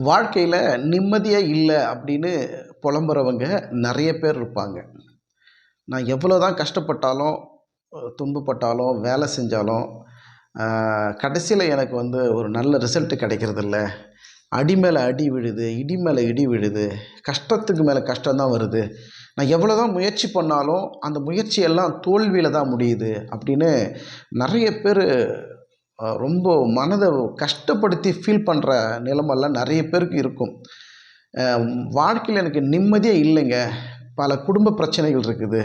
வாழ்க்கையில் நிம்மதியாக இல்லை அப்படின்னு புலம்புறவங்க நிறைய பேர் இருப்பாங்க. நான் எவ்வளோ தான் கஷ்டப்பட்டாலும் அஹ் துன்பப்பட்டாலும் வேலை செஞ்சாலும் கடைசியில் எனக்கு வந்து ஒரு நல்ல ரிசல்ட்டு கிடைக்கிறதில்ல. அடி மேலே அடி விழுது இடி மேலே இடி விழுது கஷ்டத்துக்கு மேலே கஷ்டம்தான் வருது. நான் எவ்வளோ தான் முயற்சி பண்ணாலும் அந்த முயற்சியெல்லாம் தோல்வியில் தான் முடியுது அப்படின்னு நிறைய பேர் ரொம்ப மனதை கஷ்டப்படுத்தி ஃபீல் பண்ணுற நிலமெல்லாம் நிறைய பேருக்கு இருக்கும். வாழ்க்கையில் எனக்கு நிம்மதியே இல்லைங்க. பல குடும்ப பிரச்சனைகள் இருக்குது.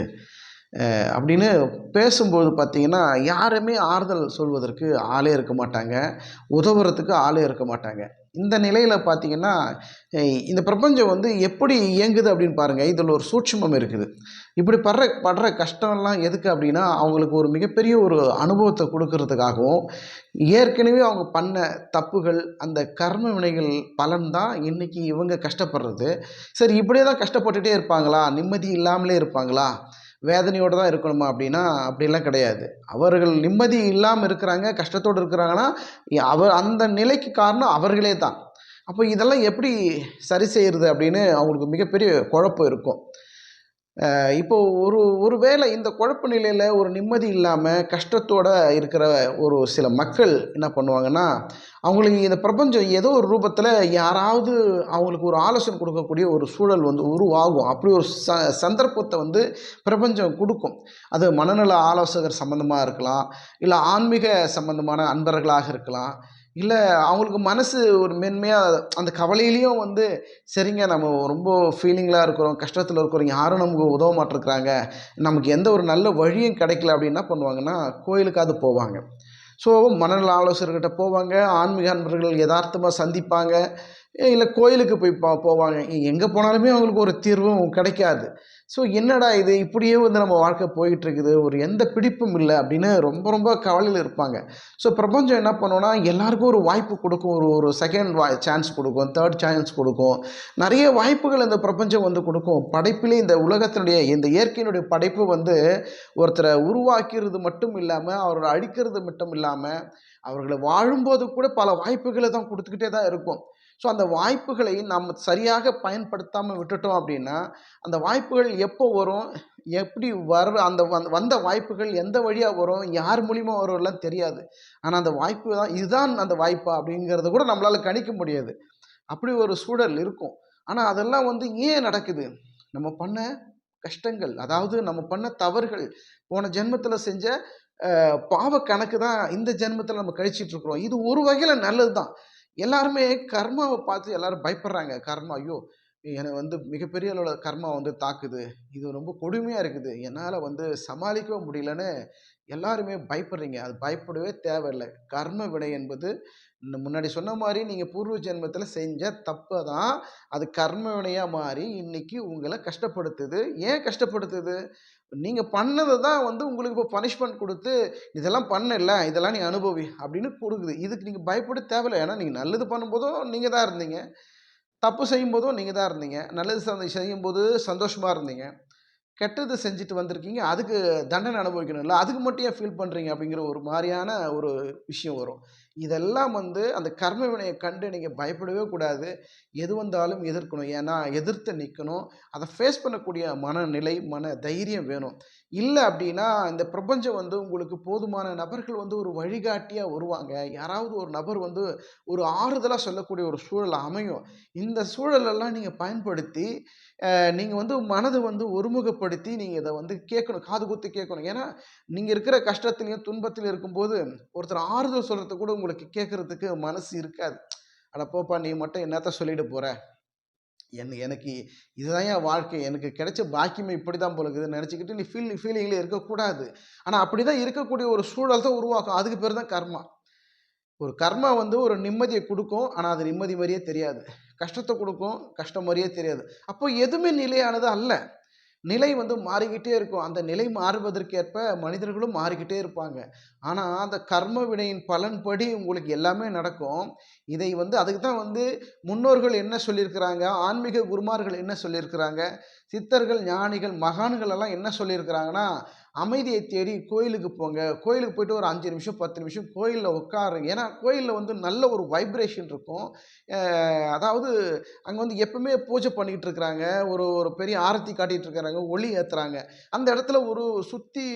அப்படின்னு பேசும்போது பார்த்திங்கன்னா யாருமே ஆறுதல் சொல்வதற்கு ஆளே இருக்க மாட்டாங்க. உதவுறதுக்கு ஆளே இருக்க மாட்டாங்க. இந்த நிலையில் பார்த்தீங்கன்னா இந்த பிரபஞ்சம் வந்து எப்படி இயங்குது அப்படின்னு பாருங்கள் இதில் ஒரு சூட்சுமம் இருக்குது. இப்படி படுற படுற கஷ்டம்லாம் எதுக்கு அப்படின்னா அவங்களுக்கு ஒரு மிகப்பெரிய ஒரு அனுபவத்தை கொடுக்கறதுக்காகவும் ஏற்கனவே அவங்க பண்ண தப்புகள் அந்த கர்ம வினைகள் பலன் தான் இன்றைக்கி இவங்க கஷ்டப்படுறது. சரி இப்படியே தான் கஷ்டப்பட்டுகிட்டே இருப்பாங்களா? நிம்மதி இல்லாமலே இருப்பாங்களா? வேதனையோடு தான் இருக்கணுமா அப்படின்னா அப்படிலாம் கிடையாது. அவர்கள் நிம்மதி இல்லாமல் இருக்கிறாங்க கஷ்டத்தோடு இருக்கிறாங்கன்னா அவர் அந்த நிலைக்கு காரணம் அவர்களே தான். அப்போ இதெல்லாம் எப்படி சரி செய்கிறது அப்படின்னு அவங்களுக்கு மிகப்பெரிய குழப்பம் இருக்கும். இப்போது ஒரு ஒரு வேளை இந்த குழப்ப நிலையில் ஒரு நிம்மதி இல்லாமல் கஷ்டத்தோடு இருக்கிற ஒரு சில மக்கள் என்ன பண்ணுவாங்கன்னா அவங்களுக்கு இந்த பிரபஞ்சம் ஏதோ ஒரு ரூபத்தில் யாராவது அவங்களுக்கு ஒரு ஆலோசனை கொடுக்கக்கூடிய ஒரு சூழல் வந்து உருவாகும். அப்படி ஒரு ச சந்தர்ப்பத்தை வந்து பிரபஞ்சம் கொடுக்கும். அது மனநல ஆலோசகர் சம்மந்தமாக இருக்கலாம் இல்லை ஆன்மீக சம்பந்தமான அன்பர்களாக இருக்கலாம். இல்லை அவங்களுக்கு மனசு ஒரு மென்மையாக அந்த கவலையிலையும் வந்து சரிங்க நம்ம ரொம்ப ஃபீலிங்களாக இருக்கிறோம் கஷ்டத்தில் இருக்கிறோம் யாரும் நமக்கு உதவ மாட்டிருக்கிறாங்க நமக்கு எந்த ஒரு நல்ல வழியும் கிடைக்கல அப்படின்னு என்ன பண்ணுவாங்கன்னா கோயிலுக்காவது போவாங்க. ஸோ மனநல ஆலோசகர்கிட்ட போவாங்க ஆன்மீக அன்பர்கள் யதார்த்தமாக சந்திப்பாங்க இல்லை கோயிலுக்கு போய் பா போவாங்க. எங்கே போனாலுமே அவங்களுக்கு ஒரு தீர்வும் கிடைக்காது. ஸோ என்னடா இது? இப்படியே வந்து நம்ம வாழ்க்கை போயிட்டு இருக்குது ஒரு எந்த பிடிப்பும் இல்லை அப்படின்னு ரொம்ப ரொம்ப கவலையில் இருப்பாங்க. ஸோ பிரபஞ்சம் என்ன பண்ணுன்னா எல்லாருக்கும் ஒரு வாய்ப்பு கொடுக்கும். ஒரு ஒரு செகண்ட் வா சான்ஸ் கொடுக்கும். தேர்ட் சான்ஸ் கொடுக்கும். நிறைய வாய்ப்புகள் இந்த பிரபஞ்சம் வந்து கொடுக்கும். படைப்பிலே இந்த உலகத்தினுடைய இந்த இயற்கையினுடைய படைப்பு வந்து ஒருத்தரை உருவாக்கிறது மட்டும் இல்லாமல் அவரை அழிக்கிறது மட்டும் இல்லாமல் அவர்களை வாழும்போது கூட பல வாய்ப்புகளை தான் கொடுத்துக்கிட்டே தான் இருக்கும். ஸோ அந்த வாய்ப்புகளை நாம் சரியாக பயன்படுத்தாமல் விட்டுட்டோம் அப்படின்னா அந்த வாய்ப்புகள் எப்போ வரும்? எப்படி வர அந்த வந்த வந்த வாய்ப்புகள் எந்த வழியாக வரும்? யார் மூலிமா வரும்லாம் தெரியாது. ஆனால் அந்த வாய்ப்பு தான் இதுதான் அந்த வாய்ப்பா அப்படிங்கிறத கூட நம்மளால் கணிக்க முடியாது. அப்படி ஒரு சூழல் இருக்கும். ஆனால் அதெல்லாம் வந்து ஏன் நடக்குது? நம்ம பண்ண கஷ்டங்கள் அதாவது நம்ம பண்ண தவறுகள் போன ஜென்மத்தில் செஞ்ச பாவ கணக்கு தான் இந்த ஜென்மத்தில் நம்ம கழிச்சிட்ருக்குறோம் இது ஒரு வகையில் நல்லது தான் எல்லாருமே கர்மாவை பார்த்து எல்லாரும் பயப்படுறாங்க. கர்மா ஐயோ என்னை வந்து மிகப்பெரிய அளவில் கர்மா வந்து தாக்குது. இது ரொம்ப கொடுமையாக இருக்குது. என்னால் வந்து சமாளிக்கவே முடியலன்னு எல்லாருமே பயப்படுறீங்க. அது பயப்படவே தேவையில்லை. கர்ம வினை என்பது முன்னாடி சொன்ன மாதிரி நீங்கள் பூர்வ ஜென்மத்தில் செஞ்ச தப்பை தான் அது கர்மவினையாக மாறி இன்னைக்கு உங்களை கஷ்டப்படுத்துது. ஏன் கஷ்டப்படுத்துது? நீங்கள் பண்ணதை தான் வந்து உங்களுக்கு இப்போ பனிஷ்மெண்ட் கொடுத்து இதெல்லாம் பண்ணல இதெல்லாம் நீ அனுபவி அப்படின்னு கொடுக்குது. இதுக்கு நீங்கள் பயப்பட தேவையில்லை. ஏன்னா நீங்கள் நல்லது பண்ணும்போதும் நீங்கள் தான் இருந்தீங்க. தப்பு செய்யும்போதும் நீங்கள் தான் இருந்தீங்க. நல்லது செய்யும்போது சந்தோஷமாக இருந்தீங்க. கெட்டது செஞ்சுட்டு வந்திருக்கீங்க அதுக்கு தண்டனை அனுபவிக்கணும்ல அதுக்கு மட்டும் ஏன் ஃபீல் பண்ணுறீங்க அப்படிங்கிற ஒரு மாதிரியான ஒரு விஷயம் வரும். இதெல்லாம் வந்து அந்த கர்ம வினையை கண்டு நீங்கள் பயப்படவே கூடாது. எது வந்தாலும் எதிர்க்கணும். ஏன்னா எதிர்த்து நிற்கணும் அதை ஃபேஸ் பண்ணக்கூடிய மனநிலை மன தைரியம் வேணும். இல்லை அப்படின்னா இந்த பிரபஞ்சம் வந்து உங்களுக்கு போதுமான நபர்கள் வந்து ஒரு வழிகாட்டியாக வருவாங்க. யாராவது ஒரு நபர் வந்து ஒரு ஆறுதலாக சொல்லக்கூடிய ஒரு சூழல் அமையும். இந்த சூழலெல்லாம் நீங்கள் பயன்படுத்தி நீங்கள் வந்து மனதை வந்து ஒருமுகப்படுத்தி நீங்கள் இதை வந்து கேட்கணும் காது குத்து கேட்கணும். ஏன்னா நீங்கள் இருக்கிற கஷ்டத்துலையும் துன்பத்திலையும் இருக்கும்போது ஒருத்தர் ஆறுதல் சொல்கிறது கூட உங்களுக்கு கேட்குறதுக்கு மனசு இருக்காது. அட போப்பா நீ மட்டும் என்னத்த சொல்லிட்டு போகிற என் எனக்கு இதுதான் என் வாழ்க்கை. எனக்கு கிடைச்ச பாக்கியமே இப்படி தான் போல இருக்குதுன்னு நினச்சிக்கிட்டு நீ ஃபீல் ஃபீலிங்கில் இருக்கக்கூடாது. ஆனால் அப்படி தான் இருக்கக்கூடிய ஒரு சூழல் தான் உருவாக்கும். அதுக்கு பேர் தான் கர்மா. ஒரு கர்மா வந்து ஒரு நிம்மதியை கொடுக்கும். ஆனால் அது நிம்மதி மாதிரியே தெரியாது. கஷ்டத்தை கொடுக்கும். கஷ்டம் மாதிரியே தெரியாது. அப்போ எதுவுமே நிலையானது அல்ல. நிலை வந்து மாறிக்கிட்டே இருக்கும். அந்த நிலை மாறுவதற்கேற்ப மனிதர்களும் மாறிக்கிட்டே இருப்பாங்க. ஆனால் அந்த கர்ம வினையின் பலன்படி உங்களுக்கு எல்லாமே நடக்கும். இதை வந்து அதுக்கு தான் வந்து முன்னோர்கள் என்ன சொல்லியிருக்கிறாங்க? ஆன்மீக குருமார்கள் என்ன சொல்லியிருக்கிறாங்க? சித்தர்கள் ஞானிகள் மகான்கள் எல்லாம் என்ன சொல்லியிருக்கிறாங்கன்னா அமைதியை தேடி கோயிலுக்கு போங்க. கோயிலுக்கு போயிட்டு ஒரு அஞ்சு நிமிஷம் பத்து நிமிஷம் கோயிலில் உட்காருங்க. ஏன்னா கோயிலில் வந்து நல்ல ஒரு வைப்ரேஷன் இருக்கும். அதாவது அங்கே வந்து எப்பவுமே பூஜை பண்ணிக்கிட்டு இருக்கிறாங்க. ஒரு ஒரு பெரிய ஆரத்தி காட்டிகிட்டு இருக்கிறாங்க. ஒளி ஏற்றுறாங்க அந்த இடத்துல ஒரு சுற்றி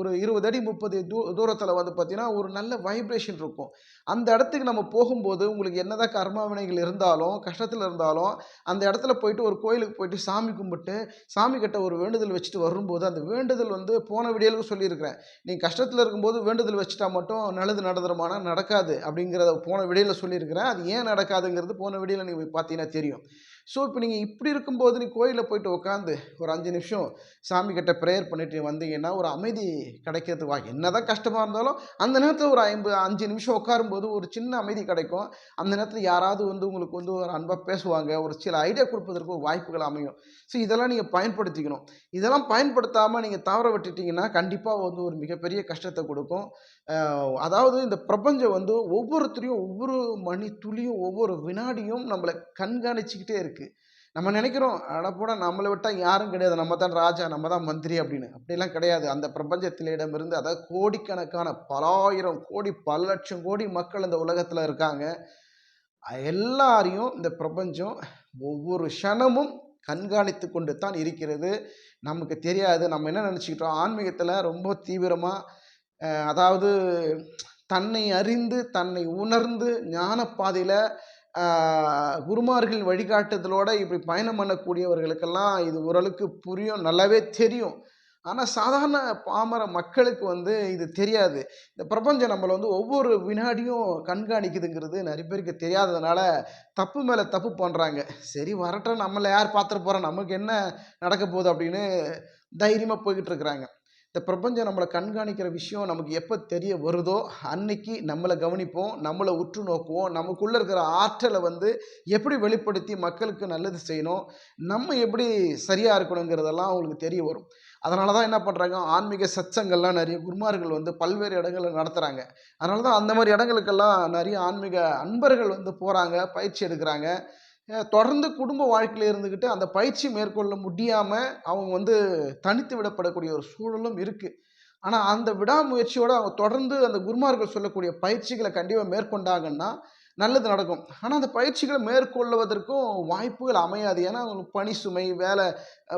ஒரு இருபது அடி முப்பது தூ தூரத்தில் வந்து பார்த்திங்கன்னா ஒரு நல்ல வைப்ரேஷன் இருக்கும். அந்த இடத்துக்கு நம்ம போகும்போது உங்களுக்கு என்னதான் கர்மாவினைகள் இருந்தாலும் கஷ்டத்தில் இருந்தாலும் அந்த இடத்துல போயிட்டு ஒரு கோயிலுக்கு போயிட்டு சாமி கும்பிட்டு சாமி கிட்ட ஒரு வேண்டுதல் வச்சுட்டு வரும்போது அந்த வேண்டுதல் வந்து போன விடியலுக்கு சொல்லியிருக்கிறேன். நீங்கள் கஷ்டத்தில் இருக்கும்போது வேண்டுதல் வச்சுட்டா மட்டும் நல்லது நடந்துருமானா? நடக்காது அப்படிங்கிறத போன வீடியோவில் சொல்லியிருக்கிறேன். அது ஏன் நடக்காதுங்கிறது போன வீடியோவில் நீங்கள் பார்த்தீங்கன்னா தெரியும். ஸோ இப்போ நீங்கள் இப்படி இருக்கும்போது நீ கோயிலில் போயிட்டு உட்காந்து ஒரு அஞ்சு நிமிஷம் சாமி கிட்ட ப்ரேயர் பண்ணிட்டு வந்தீங்கன்னா ஒரு அமைதி கிடைக்கிறது வா என்னதான் கஷ்டமாக இருந்தாலும் அந்த நேரத்தில் ஒரு ஐம்பது அஞ்சு நிமிஷம் உட்காரும்போது ஒரு சின்ன அமைதி கிடைக்கும். அந்த நேரத்தில் யாராவது வந்து உங்களுக்கு வந்து ஒரு அன்பாக பேசுவாங்க. ஒரு சில ஐடியா கொடுப்பதற்கு ஒரு வாய்ப்புகள் அமையும். ஸோ இதெல்லாம் நீங்கள் பயன்படுத்திக்கணும். இதெல்லாம் பயன்படுத்தாமல் நீங்கள் தவற விட்டுட்டிங்கன்னா கண்டிப்பாக வந்து ஒரு மிகப்பெரிய கஷ்டத்தை கொடுக்கும். அதாவது இந்த பிரபஞ்சம் வந்து ஒவ்வொருத்தரையும் ஒவ்வொரு மணி துளியும் ஒவ்வொரு வினாடியும் நம்மளை கண்காணிச்சுக்கிட்டே இருக்குது நம்ம நினைக்கிறோம் அடப்போட நம்மளை விட்டால் யாரும் கிடையாது. நம்ம தான் ராஜா நம்ம தான் மந்திரி அப்படின்னு. அப்படிலாம் கிடையாது. அந்த பிரபஞ்சத்திலிடமிருந்து அதாவது கோடிக்கணக்கான பலாயிரம் கோடி பல லட்சம் கோடி மக்கள் இந்த உலகத்தில் இருக்காங்க. எல்லாரையும் இந்த பிரபஞ்சம் ஒவ்வொரு க்ஷணமும் கண்காணித்து கொண்டு தான் இருக்கிறது. நமக்கு தெரியாது. நம்ம என்ன நினச்சிக்கிட்டோம்? ஆன்மீகத்தில் ரொம்ப தீவிரமாக அதாவது தன்னை அறிந்து தன்னை உணர்ந்து ஞானப்பாதையில் குருமார்கள் வழிகாட்டுதலோடு இப்படி பயணம் பண்ணக்கூடியவர்களுக்கெல்லாம் இது ஓரளவுக்கு புரியும் நல்லாவே தெரியும். ஆனால் சாதாரண பாமர மக்களுக்கு வந்து இது தெரியாது. இந்த பிரபஞ்சம் நம்மளை வந்து ஒவ்வொரு வினாடியும் கண்காணிக்குதுங்கிறது நிறைய பேருக்கு தெரியாததுனால தப்பு மேலே தப்பு பண்ணுறாங்க சரி வரட்டும் நம்மளை யார் பார்த்துட்டு போகிறோம் நமக்கு என்ன நடக்க போகுது அப்படின்னு தைரியமாக போய்கிட்டு இருக்கிறாங்க. இந்த பிரபஞ்சம் நம்மளை கண்காணிக்கிற விஷயம் நமக்கு எப்போ தெரிய வருதோ அன்னைக்கு நம்மளை கவனிப்போம் நம்மளை உற்று நோக்குவோம் நமக்குள்ளே இருக்கிற ஆற்றலை வந்து எப்படி வெளிப்படுத்தி மக்களுக்கு நல்லது செய்யணும் நம்ம எப்படி சரியாக இருக்கணுங்கிறதெல்லாம் அவங்களுக்கு தெரிய வரும். அதனால தான் என்ன பண்ணுறாங்க ஆன்மீக சச்சங்கள்லாம் நிறைய குருமார்கள் வந்து பல்வேறு இடங்களில் நடத்துகிறாங்க அதனால தான் அந்த மாதிரி இடங்களுக்கெல்லாம் நிறைய ஆன்மீக அன்பர்கள் வந்து போகிறாங்க பயிற்சி எடுக்கிறாங்க. தொடர்ந்து குடும்ப வாழ்க்கையில் இருந்துக்கிட்டு அந்த பயிற்சி மேற்கொள்ள முடியாமல் அவங்க வந்து தனித்து விடப்படக்கூடிய ஒரு சூழலும் இருக்குது ஆனால் அந்த விடாமுயற்சியோடு அவங்க தொடர்ந்து அந்த குருமார்கள் சொல்லக்கூடிய பயிற்சிகளை கண்டிப்பாக மேற்கொண்டாங்கன்னா நல்லது நடக்கும். ஆனால் அந்த பயிற்சிகளை மேற்கொள்வதற்கும் வாய்ப்புகள் அமையாது. ஏன்னா அவங்களுக்கு பணி சுமை வேலை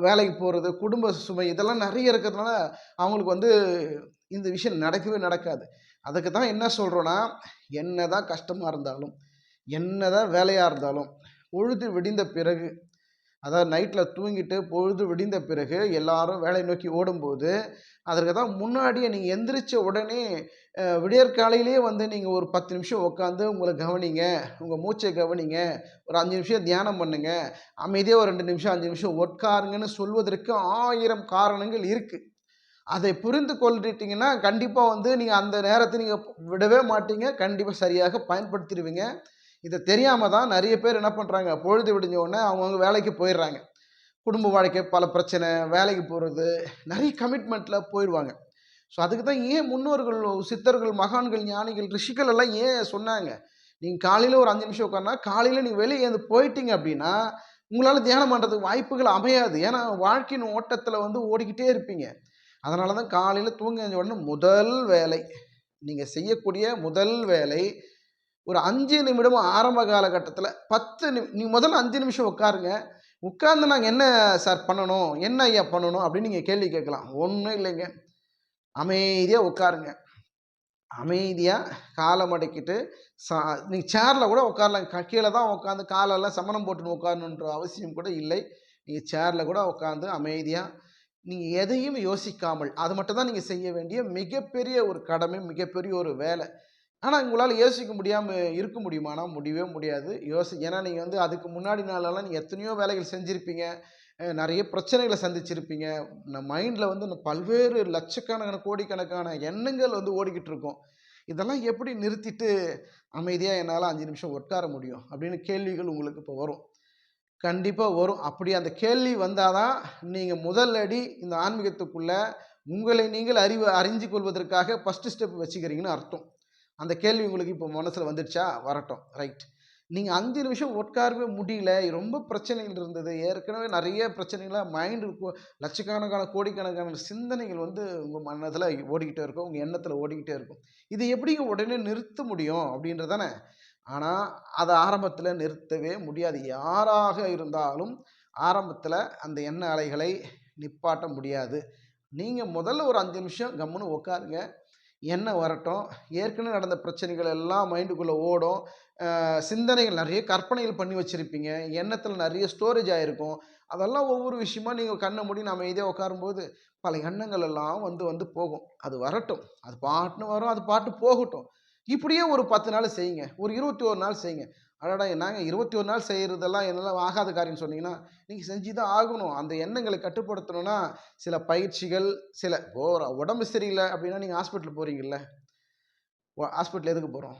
வேலைக்கு போகிறது குடும்ப சுமை இதெல்லாம் நிறைய இருக்கிறதுனால அவங்களுக்கு வந்து இந்த விஷயம் நடக்கவே நடக்காது. அதுக்கு தான் என்ன சொல்கிறோன்னா என்ன தான் கஷ்டமாக இருந்தாலும் என்ன தான் வேலையாக இருந்தாலும் பொழுது விடிந்த பிறகு அதாவது நைட்டில் தூங்கிட்டு பொழுது விடிந்த பிறகு எல்லாரும் வேலை நோக்கி ஓடும்போது அதற்கு தான் முன்னாடியே நீங்கள் எந்திரிச்ச உடனே விடியற்காலையிலேயே வந்து நீங்கள் ஒரு பத்து நிமிஷம் உட்காந்து உங்களை கவனிங்க உங்கள் மூச்சை கவனிங்க ஒரு அஞ்சு நிமிஷம் தியானம் பண்ணுங்க அமைதியாக ஒரு ரெண்டு நிமிஷம் அஞ்சு நிமிஷம் உட்காருங்கன்னு சொல்வதற்கு ஆயிரம் காரணங்கள் இருக்குது அதை புரிந்து கொள்ளிட்டீங்கன்னா கண்டிப்பாக வந்து நீங்கள் அந்த நேரத்தை நீங்கள் விடவே மாட்டீங்க கண்டிப்பாக சரியாக பயன்படுத்திடுவீங்க. இதை தெரியாமல் தான் நிறைய பேர் என்ன பண்ணுறாங்க பொழுது விடிஞ்ச உடனே அவங்கவுங்க வேலைக்கு போயிடுறாங்க. குடும்ப வாழ்க்கை பல பிரச்சனை வேலைக்கு போகிறது நிறைய கமிட்மெண்ட்டில் போயிடுவாங்க. ஸோ அதுக்கு தான் ஏன் முன்னோர்கள் சித்தர்கள் மகான்கள் ஞானிகள் ரிஷிகள் எல்லாம் ஏன் சொன்னாங்க? நீங்கள் காலையில் ஒரு அஞ்சு நிமிஷம் உட்கார்னா காலையில் நீங்கள் வெளியே எழுந்து போயிட்டீங்க அப்படின்னா உங்களால் தியானம் பண்ணுறதுக்கு வாய்ப்புகள் அமையாது. ஏன்னா வாழ்க்கையின் ஓட்டத்தில் வந்து ஓடிக்கிட்டே இருப்பீங்க. அதனால தான் காலையில் தூங்கி உடனே முதல் வேலை நீங்கள் செய்யக்கூடிய முதல் வேலை ஒரு அஞ்சு நிமிடம் ஆரம்ப காலகட்டத்தில் பத்து நிமி நீ முதல்ல அஞ்சு நிமிஷம் உட்காருங்க. உட்கார்ந்து நாங்கள் என்ன சார் பண்ணணும்? என்ன ஐயா பண்ணணும்? அப்படின்னு நீங்கள் கேள்வி கேட்கலாம். ஒன்றும் இல்லைங்க. அமைதியாக உட்காருங்க. அமைதியாக காலை மடக்கிட்டு சா நீங்கள் சேரில் கூட உட்காரலாம். கீழே தான் உட்காந்து காலெல்லாம் சமணம் போட்டுன்னு உட்காரணுன்ற அவசியம் கூட இல்லை. நீங்கள் சேரில் கூட உட்காந்து அமைதியாக நீங்கள் எதையும் யோசிக்காமல் அது மட்டும் தான் நீங்கள் செய்ய வேண்டிய மிகப்பெரிய ஒரு கடமை மிகப்பெரிய ஒரு வேலை. ஆனால் உங்களால் யோசிக்க முடியாமல் இருக்க முடியுமானா முடியவே முடியாது. யோசி ஏன்னா நீங்கள் வந்து அதுக்கு முன்னாடி நாளெல்லாம் நீங்கள் எத்தனையோ வேலைகள் செஞ்சுருப்பீங்க. நிறைய பிரச்சனைகளை சந்திச்சிருப்பீங்க. நம்ம மைண்டில் வந்து பல்வேறு லட்சக்கணக்கான கோடிக்கணக்கான எண்ணங்கள் வந்து ஓடிக்கிட்டு இருக்கும் இதெல்லாம் எப்படி நிறுத்திட்டு அமைதியாக என்னால் அஞ்சு நிமிஷம் உட்கார முடியும்? அப்படின்னு கேள்விகள் உங்களுக்கு இப்போ வரும். கண்டிப்பாக வரும். அப்படி அந்த கேள்வி வந்தால் தான் நீங்கள் முதல் அடி இந்த ஆன்மீகத்துக்குள்ளே உங்களை நீங்கள் அறிவு அறிஞ்சு கொள்வதற்காக ஃபஸ்ட்டு ஸ்டெப் வச்சுக்கிறீங்கன்னு அர்த்தம். அந்த கேள்வி உங்களுக்கு இப்போ மனசில் வந்துடுச்சா வரட்டும். ரைட் நீங்கள் அஞ்சு நிமிஷம் உட்காரவே முடியல. ரொம்ப பிரச்சனைகள் இருந்தது. ஏற்கனவே நிறைய பிரச்சனைகளாக மைண்டு லட்சக்கணக்கான கோடிக்கணக்கான சிந்தனைகள் வந்து உங்கள் மனதில் ஓடிக்கிட்டே இருக்கும். உங்கள் எண்ணத்தில் ஓடிக்கிட்டே இருக்கும். இது எப்படிங்க உடனே நிறுத்த முடியும்? அப்படின்றதானே. ஆனால் அதை ஆரம்பத்தில் நிறுத்தவே முடியாது. யாராக இருந்தாலும் ஆரம்பத்தில் அந்த எண்ண அலைகளை நிப்பாட்ட முடியாது. நீங்கள் முதல்ல ஒரு அஞ்சு நிமிஷம் கம்முன்னு உட்காருங்க. என்ன வரட்டும்? ஏற்கனவே நடந்த பிரச்சனைகள் எல்லாம் மைண்டுக்குள்ளே ஓடும். சிந்தனைகள் நிறைய கற்பனைகள் பண்ணி வச்சுருப்பீங்க. எண்ணத்தில் நிறைய ஸ்டோரேஜ் ஆகிருக்கும் அதெல்லாம் ஒவ்வொரு விஷயமா நீங்கள் கண்ணை மூடி நம்ம இதே உட்காரும்போது பல எண்ணங்கள் எல்லாம் வந்து வந்து போகும். அது வரட்டும். அது பாட்டுன்னு வரும் அது பாட்டு போகட்டும். இப்படியே ஒரு பத்து நாள் செய்யுங்க. ஒரு இருபத்தி ஒரு நாள் செய்யுங்க. அடடா நாங்கள் இருபத்தி ஒரு நாள் செய்கிறதெல்லாம் என்னெல்லாம் ஆகாத காரியம்னு சொன்னீங்கன்னா நீங்கள் செஞ்சு தான் ஆகணும். அந்த எண்ணங்களை கட்டுப்படுத்தணும்னா சில பயிற்சிகள் சில போகிற உடம்பு சரியில்லை அப்படின்னா நீங்கள் ஹாஸ்பிட்டல் போகிறீங்கல்ல ஹாஸ்பிட்டல் எதுக்கு போகிறோம்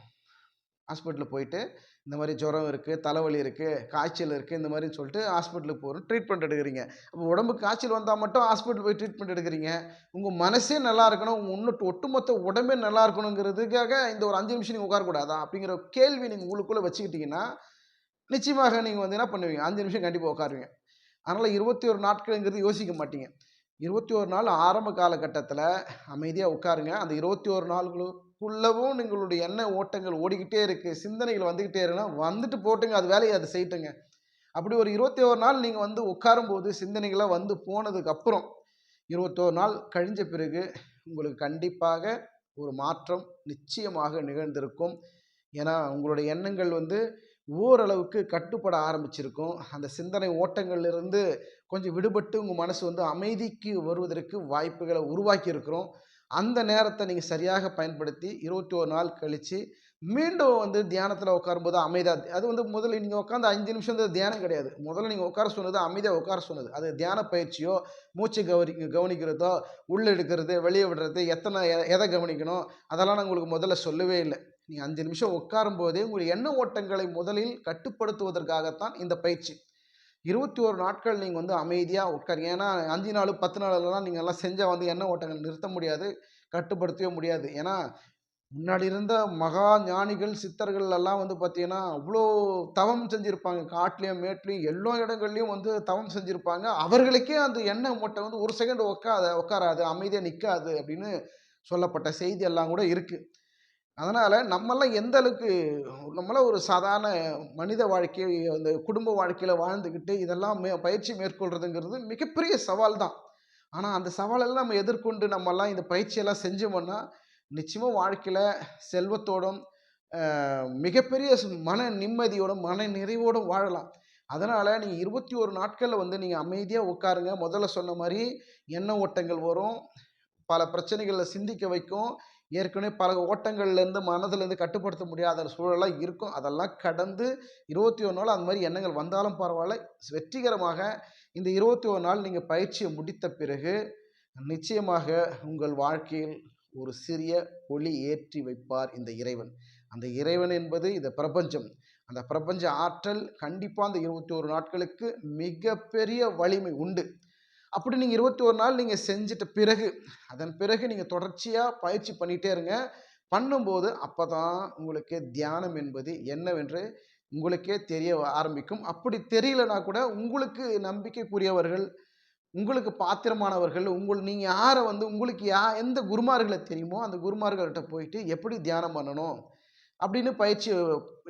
ஹாஸ்பிட்டலில் போயிட்டு இந்த மாதிரி ஜுரம் இருக்குது தலைவலி இருக்குது காய்ச்சல் இருக்குது இந்த மாதிரின்னு சொல்லிட்டு ஹாஸ்பிட்டலுக்கு போகிறோம் ட்ரீட்மெண்ட் எடுக்கிறீங்க. அப்போ உடம்பு காய்ச்சல் வந்தால் மட்டும் ஹாஸ்பிட்டல் போய் ட்ரீட்மெண்ட் எடுக்கிறீங்க. உங்கள் மனசே நல்லா இருக்கணும் உங்கள் இன்னும் ஒட்டுமொத்த உடம்பே நல்லா இருக்கணுங்கிறதுக்காக இந்த ஒரு அஞ்சு நிமிஷம் நீங்கள் உட்காரக்கூடாதா? அப்படிங்கிற கேள்வி நீங்கள் உங்களுக்குள்ளே வச்சுக்கிட்டிங்கன்னா நிச்சயமாக நீங்கள் வந்து என்ன பண்ணுவீங்க? அஞ்சு நிமிஷம் கண்டிப்பாக உட்காருவீங்க. அதனால் இருபத்தி ஒரு நாட்கள்ங்கிறது யோசிக்க மாட்டீங்க. இருபத்தி ஒரு நாள் ஆரம்ப காலகட்டத்தில் அமைதியாக உட்காருங்க. அந்த இருபத்தி ஒரு உள்ளவும் நீங்களுடைய எண்ண ஓட்டங்கள் ஓடிக்கிட்டே இருக்குது சிந்தனைகள் வந்துக்கிட்டே இருக்குன்னா வந்துட்டு போட்டுங்க அது வேலையை அது செய்யட்டுங்க. அப்படி ஒரு இருபத்தி ஒரு நாள் நீங்கள் வந்து உட்காரும்போது சிந்தனைகளாக வந்து போனதுக்கு அப்புறம் இருபத்தோரு நாள் கழிஞ்ச பிறகு உங்களுக்கு கண்டிப்பாக ஒரு மாற்றம் நிச்சயமாக நிகழ்ந்திருக்கும். ஏன்னா உங்களுடைய எண்ணங்கள் வந்து ஓரளவுக்கு கட்டுப்பட ஆரம்பிச்சிருக்கும். அந்த சிந்தனை ஓட்டங்கள்லேருந்து கொஞ்சம் விடுபட்டு உங்கள் மனசு வந்து அமைதிக்கு வருவதற்கு வாய்ப்புகளை உருவாக்கி இருக்கிறோம் அந்த நேரத்தை நீங்கள் சரியாக பயன்படுத்தி இருபத்தி ஒரு நாள் கழித்து மீண்டும் வந்து தியானத்தில் உட்காரும்போது அமைதியாக அது வந்து முதல்ல நீங்கள் உட்காந்து அஞ்சு நிமிஷம் வந்து தியானம் கிடையாது. முதல்ல நீங்கள் உட்கார சொன்னது அமைதியாக உட்கார சொன்னது. அது தியான பயிற்சியோ மூச்சு கவனி கவனிக்கிறதோ உள்ளே எடுக்கிறது வெளியே விடுறது எத்தனை எ- எதை கவனிக்கணும் அதெல்லாம் நான் உங்களுக்கு முதல்ல சொல்லவே இல்லை. நீங்கள் அஞ்சு நிமிஷம் உட்காரும்போதே உங்கள் எண்ண ஓட்டங்களை முதலில் கட்டுப்படுத்துவதற்காகத்தான் இந்த பயிற்சி. இருபத்தி ஒரு நாட்கள் நீங்கள் வந்து அமைதியாக உட்காருங்க. ஏன்னா அஞ்சு நாள் பத்து நாளெல்லாம் நீங்கள் எல்லாம் செஞ்சால் வந்து எண்ண ஓட்டங்கள் நிறுத்த முடியாது கட்டுப்படுத்தவே முடியாது. ஏன்னா முன்னாடி இருந்த மகா ஞானிகள் சித்தர்கள் எல்லாம் வந்து பார்த்தீங்கன்னா அவ்வளோ தவம் செஞ்சுருப்பாங்க. காட்டிலையும் மேட்லேயும் எல்லா இடங்கள்லையும் வந்து தவம் செஞ்சுருப்பாங்க. அவர்களுக்கே அந்த எண்ணெய் மூட்டை வந்து ஒரு செகண்ட் உட்காத உட்காராது அமைதியாக நிற்காது அப்படின்னு சொல்லப்பட்ட செய்தி எல்லாம் கூட இருக்குது அதனால் நம்மெல்லாம் எந்த அளவுக்கு நம்மளாம் ஒரு சாதாரண மனித வாழ்க்கை அந்த குடும்ப வாழ்க்கையில் வாழ்ந்துக்கிட்டு இதெல்லாம் மே பயிற்சி மேற்கொள்கிறதுங்கிறது மிகப்பெரிய சவால் தான். ஆனால் அந்த சவாலெல்லாம் நம்ம எதிர்கொண்டு நம்மெல்லாம் இந்த பயிற்சியெல்லாம் செஞ்சோம்னா நிச்சயமாக வாழ்க்கையில் செல்வத்தோடும் மிகப்பெரிய மன நிம்மதியோடும் மன நிறைவோடும் வாழலாம். அதனால் நீங்கள் இருபத்தி ஒரு நாட்களில் வந்து நீங்கள் அமைதியாக உட்காருங்க. முதல்ல சொன்ன மாதிரி எண்ண ஓட்டங்கள் வரும். பல பிரச்சனைகளை சிந்திக்க வைக்கும். ஏற்கனவே பல ஓட்டங்கள்லேருந்து மனதிலேருந்து கட்டுப்படுத்த முடியாத சூழலாம் இருக்கும். அதெல்லாம் கடந்து இருபத்தி ஒரு நாள் அந்த மாதிரி எண்ணங்கள் வந்தாலும் பரவாயில்ல. வெற்றிகரமாக இந்த இருபத்தி ஒரு நாள் நீங்கள் பயிற்சியை முடித்த பிறகு நிச்சயமாக உங்கள் வாழ்க்கையில் ஒரு சிறிய ஒளி ஏற்றி வைப்பார் இந்த இறைவன். அந்த இறைவன் என்பது இந்த பிரபஞ்சம். அந்த பிரபஞ்ச ஆற்றல் கண்டிப்பாக அந்த இருபத்தி ஒரு நாட்களுக்கு மிகப்பெரிய வலிமை உண்டு. அப்படி நீங்கள் இருபத்தி ஒரு நாள் நீங்கள் செஞ்சிட்ட பிறகு அதன் பிறகு நீங்கள் தொடர்ச்சியாக பயிற்சி பண்ணிகிட்டே இருங்க. பண்ணும்போது அப்போ தான் உங்களுக்கு தியானம் என்பது என்னவென்று உங்களுக்கே தெரிய ஆரம்பிக்கும். அப்படி தெரியலனா கூட உங்களுக்கு நம்பிக்கைக்குரியவர்கள் உங்களுக்கு பாத்திரமானவர்கள் உங்கள் நீங்கள் யாரை வந்து உங்களுக்கு யா எந்த குருமார்களை தெரியுமோ அந்த குருமார்கள்ட்ட போயிட்டு எப்படி தியானம் பண்ணணும்? அப்படின்னு பயிற்சி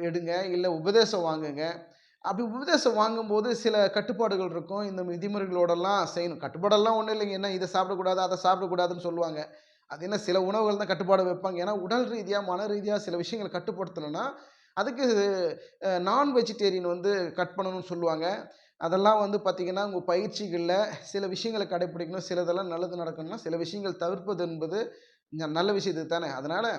எடுங்க. இல்லை உபதேசம் வாங்குங்க. அப்படி உபதேசம் வாங்கும்போது சில கட்டுப்பாடுகள் இருக்கும். இந்த விதிமுறைகளோடெல்லாம் செய்யணும். கட்டுப்பாடெல்லாம் ஒன்றும் இல்லைங்க. என்ன இதை சாப்பிடக்கூடாது அதை சாப்பிடக்கூடாதுன்னு சொல்லுவாங்க. அது என்ன சில உணவுகள் தான் கட்டுப்பாடு வைப்பாங்க. ஏன்னா உடல் ரீதியாக மன ரீதியாக சில விஷயங்களை கட்டுப்படுத்தணும்னா அதுக்கு நான் வெஜிடேரியன் வந்து கட் பண்ணணும்னு சொல்லுவாங்க. அதெல்லாம் வந்து பார்த்திங்கன்னா உங்கள் பயிற்சிகளில் சில விஷயங்களை கடைப்பிடிக்கணும். சிலதெல்லாம் நல்லது நடக்கணும்னா சில விஷயங்கள் தவிர்ப்பது என்பது நல்ல விஷயத்து தானே அதனால்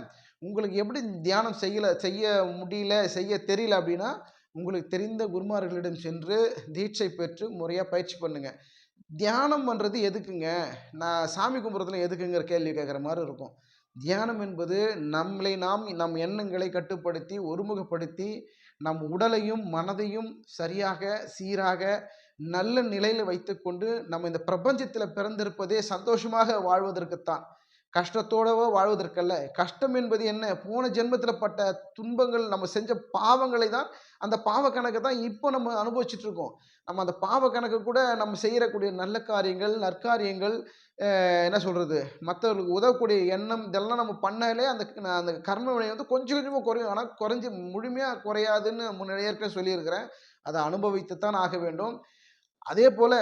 உங்களுக்கு எப்படி தியானம் செய்யலை செய்ய முடியல செய்ய தெரியல அப்படின்னா உங்களுக்கு தெரிந்த குருமார்களிடம் சென்று தீட்சை பெற்று முறையாக பயிற்சி பண்ணுங்க. தியானம் பண்ணுறது எதுக்குங்க? நான் சாமி கும்பிட்றதுல எதுக்குங்கிற கேள்வி கேட்குற மாதிரி இருக்கும். தியானம் என்பது நம்மளை நாம் நம் எண்ணங்களை கட்டுப்படுத்தி ஒருமுகப்படுத்தி நம் உடலையும் மனதையும் சரியாக சீராக நல்ல நிலையில் வைத்துக்கொண்டு நம்ம இந்த பிரபஞ்சத்தில் பிறந்திருப்பதே சந்தோஷமாக வாழ்வதற்குத்தான். கஷ்டத்தோடவோ வாழ்வதற்கல்ல. கஷ்டம் என்பது என்ன? போன ஜென்மத்தில் பட்ட துன்பங்கள் நம்ம செஞ்ச பாவங்களை தான் அந்த பாவ கணக்கை தான் இப்போ நம்ம அனுபவிச்சுட்டு இருக்கோம். நம்ம அந்த பாவ கணக்கு கூட நம்ம செய்யக்கூடிய நல்ல காரியங்கள் நற்காரியங்கள் என்ன சொல்கிறது மற்றவர்களுக்கு உதவக்கூடிய எண்ணம் இதெல்லாம் நம்ம பண்ணாலே அந்த அந்த கர்ம வினை வந்து கொஞ்சம் கொஞ்சமாக குறையும். ஆனால் குறைஞ்சி முழுமையாக குறையாதுன்னு முன்னாடி சொல்லியிருக்கிறேன். அதை அனுபவித்து தான் ஆக வேண்டும். அதே போல்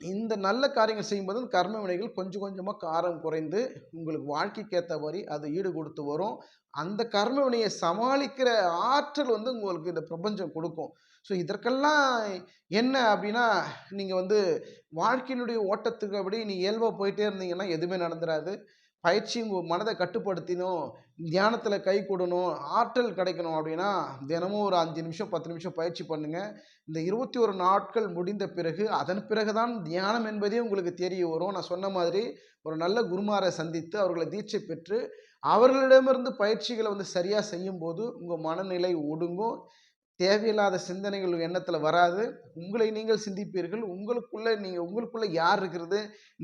இந்த நல்ல காரியங்கள் செய்யும்போது கர்ம வினைகள் கொஞ்சம் கொஞ்சமாக காரம் குறைந்து உங்களுக்கு வாழ்க்கைக்கு ஏற்ற மாதிரி அது ஈடு கொடுத்து வரும். அந்த கர்ம வினையை சமாளிக்கிற ஆற்றல் வந்து உங்களுக்கு இந்த பிரபஞ்சம் கொடுக்கும். ஸோ இதற்கெல்லாம் என்ன அப்படின்னா நீங்கள் வந்து வாழ்க்கையினுடைய ஓட்டத்துக்கு அப்படி நீ இயல்பாக போயிட்டே இருந்தீங்கன்னா எதுவுமே நடந்துடாது பயிற்சி உங்கள் மனதை கட்டுப்படுத்தினோம் தியானத்தில் கை கொடுணும் ஆற்றல் கிடைக்கணும் அப்படின்னா தினமும் ஒரு அஞ்சு நிமிஷம் பத்து நிமிஷம் பயிற்சி பண்ணுங்கள் இந்த இருபத்தி ஒரு நாட்கள் முடிந்த பிறகு அதன் பிறகு தான் தியானம் என்பதே உங்களுக்கு தெரிய வரும். நான் சொன்ன மாதிரி ஒரு நல்ல குருமாரை சந்தித்து அவர்களை தீட்சை பெற்று அவர்களிடமிருந்து பயிற்சிகளை வந்து சரியாக செய்யும்போது உங்கள் மனநிலை ஒடுங்கும். தேவையில்லாத சிந்தனைகள் எண்ணத்தில் வராது. உங்களை நீங்கள் சிந்திப்பீர்கள். உங்களுக்குள்ளே நீங்கள் உங்களுக்குள்ளே யார் இருக்கிறது?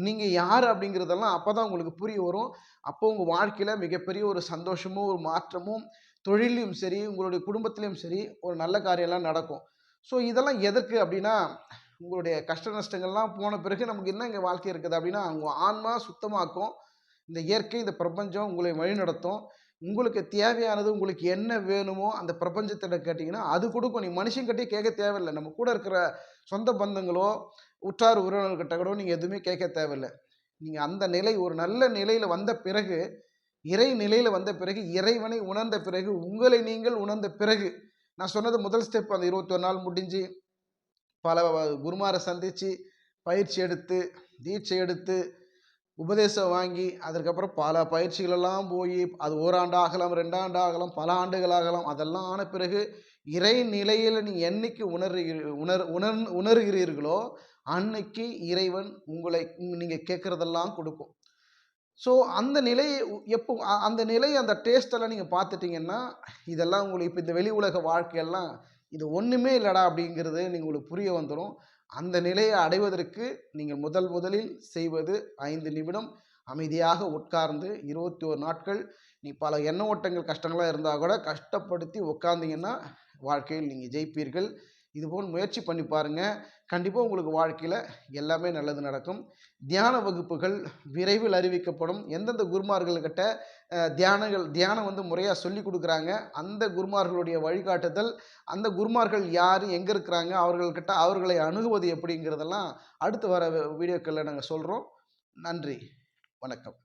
நீங்கள் யார் அப்படிங்கிறதெல்லாம் அப்போ தான் உங்களுக்கு புரிய வரும். அப்போ உங்கள் வாழ்க்கையில் மிகப்பெரிய ஒரு சந்தோஷமும் ஒரு மாற்றமும் தொழிலையும் சரி உங்களுடைய குடும்பத்திலையும் சரி ஒரு நல்ல காரியம்லாம் நடக்கும். ஸோ இதெல்லாம் எதற்கு அப்படின்னா உங்களுடைய கஷ்ட நஷ்டங்கள்லாம் போன பிறகு நமக்கு என்ன இங்கே வாழ்க்கை இருக்குது அப்படின்னா அவங்க ஆன்மா சுத்தமாக்கும். இந்த இயற்கை இந்த பிரபஞ்சம் உங்களை வழிநடத்தும். உங்களுக்கு தேவையானது உங்களுக்கு என்ன வேணுமோ அந்த பிரபஞ்சத்தில் கேட்டிங்கன்னா அது கொடுக்கும். நீ மனுஷங்கிட்டே கேட்க தேவையில்லை. நம்ம கூட இருக்கிற சொந்த பந்தங்களோ உற்றார் உறவினர்கிட்ட கூட நீங்கள் எதுவுமே கேட்க தேவையில்லை. நீங்கள் அந்த நிலை ஒரு நல்ல நிலையில் வந்த பிறகு இறை நிலையில் வந்த பிறகு இறைவனை உணர்ந்த பிறகு உங்களை நீங்கள் உணர்ந்த பிறகு நான் சொன்னது முதல் ஸ்டெப் அந்த இருபத்தொரு நாள் முடிஞ்சு பல குருமாரை சந்தித்து பயிற்சி எடுத்து தீட்சை எடுத்து உபதேசம் வாங்கி அதற்கப்புறம் பல பயிற்சிகளெல்லாம் போய் அது ஓராண்டு ஆகலாம் ரெண்டாண்டு ஆகலாம் பல ஆண்டுகள் ஆகலாம் அதெல்லாம் ஆன பிறகு இறை நிலையில் நீ என்னைக்கு உணர்கிறீ உணர் உணர் உணர்கிறீர்களோ அன்னைக்கு இறைவன் உங்களை நீங்கள் கேட்குறதெல்லாம் கொடுக்கும். ஸோ அந்த நிலையை எப்போ அந்த நிலை அந்த டேஸ்டெல்லாம் நீங்கள் பார்த்துட்டிங்கன்னா இதெல்லாம் உங்களுக்கு இப்போ இந்த வெளி உலக வாழ்க்கையெல்லாம் இது ஒன்றுமே இல்லைடா அப்படிங்கிறது நீங்கள் உங்களுக்கு புரிய வந்துடும் அந்த நிலையை அடைவதற்கு நீங்கள் முதல் முதலில் செய்வது ஐந்து நிமிடம் அமைதியாக உட்கார்ந்து இருபத்தி ஒரு நாட்கள். நீ பல எண்ண ஓட்டங்கள் கஷ்டங்களாக இருந்தால் கூட கஷ்டப்படுத்தி உட்காந்திங்கன்னா வாழ்க்கையில் நீங்கள் ஜெயிப்பீர்கள். இதுபோல் முயற்சி பண்ணி பாருங்கள் கண்டிப்பாக உங்களுக்கு வாழ்க்கையில் எல்லாமே நல்லது நடக்கும். தியான வகுப்புகள் விரைவில் அறிவிக்கப்படும். எந்தெந்த குருமார்கள்கிட்ட தியானங்கள் தியானம் வந்து முறையாக சொல்லி கொடுக்குறாங்க அந்த குருமார்களுடைய வழிகாட்டுதல் அந்த குருமார்கள் யார் எங்கே இருக்கிறாங்க அவர்கள்கிட்ட அவர்களை அணுகுவது எப்படிங்கிறதெல்லாம் அடுத்து வர வீடியோக்களில் நாங்கள் சொல்கிறோம் நன்றி. வணக்கம்.